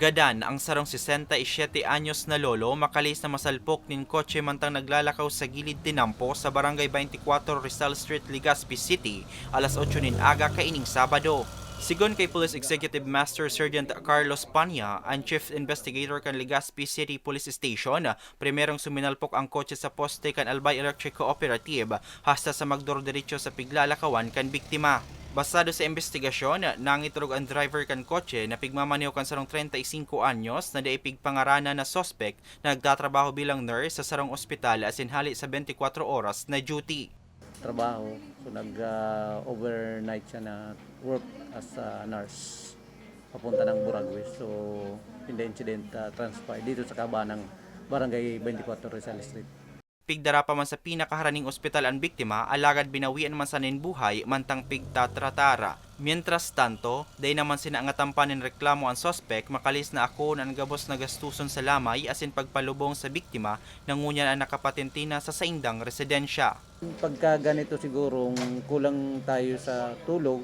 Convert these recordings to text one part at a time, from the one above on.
Gadan, ang sarong 67 anyos na lolo makalis na masalpok nin kotse mantang naglalakaw sa gilid tinampo sa barangay 24 Rizal Street, Legazpi City, alas 8 nin aga kaining Sabado. Sigon kay Police Executive Master Sergeant Carlos Panya, ang Chief Investigator kan Legazpi City Police Station, primerong suminalpok ang kotse sa poste kan Albay Electric Cooperative hasta sa magdorderecho sa piglalakawan kan biktima. Basado sa investigasyon, nangiturog ang driver kan kotse na pigmamaneho kan sarong 35 anyos na daipig pangarana na sospek na nagtatrabaho bilang nurse sa sarong ospital as hali sa 24 oras na duty. trabaho. So nag-overnight siya na work as a nurse papunta ng Buragwe. So in the incident uh, transpired dito sa kaba ng Barangay 24 Rizal Street. Pigdara pa man sa pinakaharaning ospital ang biktima, alagad binawian man sa buhay mantang pigtatratara. Mientras tanto, day naman sina ang atampanin reklamo ang sospek makalis na ako ang gabos na gastuson sa lamay asin pagpalubong sa biktima nangunyan ang nakapatentina sa saindang residensya. Pagka ganito sigurong kulang tayo sa tulog,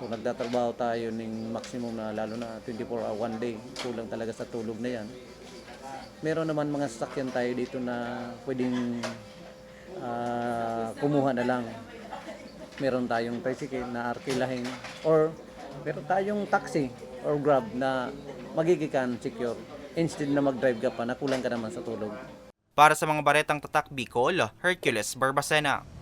kung nagtatrabaho tayo ng maximum na lalo na 24 hour one day, kulang talaga sa tulog na yan. Meron naman mga sasakyan tayo dito na pwedeng ah, kumuha na lang. Meron tayong tricycle na arkilahin or meron tayong taxi or grab na magigikan secure instead na mag-drive ka pa na kulang ka naman sa tulog. Para sa mga baretang tatak Bicol, Hercules Barbacena.